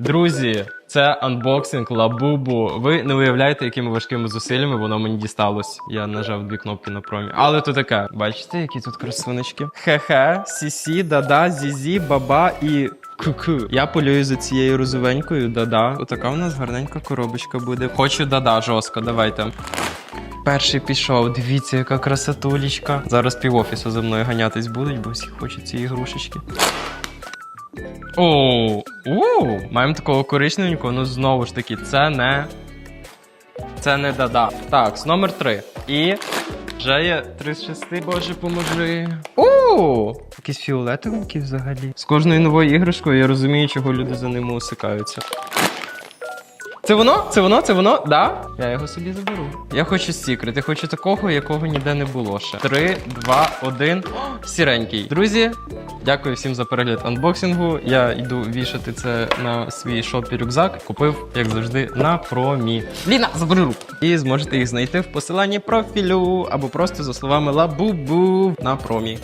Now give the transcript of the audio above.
Друзі, це анбоксинг Лабубу. Ви не уявляєте, якими важкими зусиллями воно мені дісталось. Я нажав дві кнопки на промі. Але то таке. Бачите, які тут красунечки? Хе-хе, сісі, дада, зізі, баба і. Ку-ку. Я полюю за цією розовенькою, дада. Отака у нас гарненька коробочка буде. Хочу дада жорстко, давайте. Перший пішов, дивіться, яка красотулечка. Зараз пів офісу за мною ганятись будуть, бо всі хочуть ці ігрушечки. О, у, маємо такого коричневенького, ну знову ж таки, це не. Це не дада. Так, з номер 3. І. Вже є 3 з 6, боже, поможи. Оу! Якісь фіолетовенькі взагалі. З кожною новою іграшкою я розумію, чого люди за ними усикаються. Це воно? Це воно? Це воно? Да? Я його собі заберу. Я хочу секрет, я хочу такого, якого ніде не було ще. Три, два, один. О, Сіренький. Друзі, дякую всім за перегляд анбоксингу. Я йду вішати це на свій шопі рюкзак. Купив, як завжди, на промі. Ліна, забери руку. І зможете їх знайти в посиланні профілю або просто за словами лабубу на промі.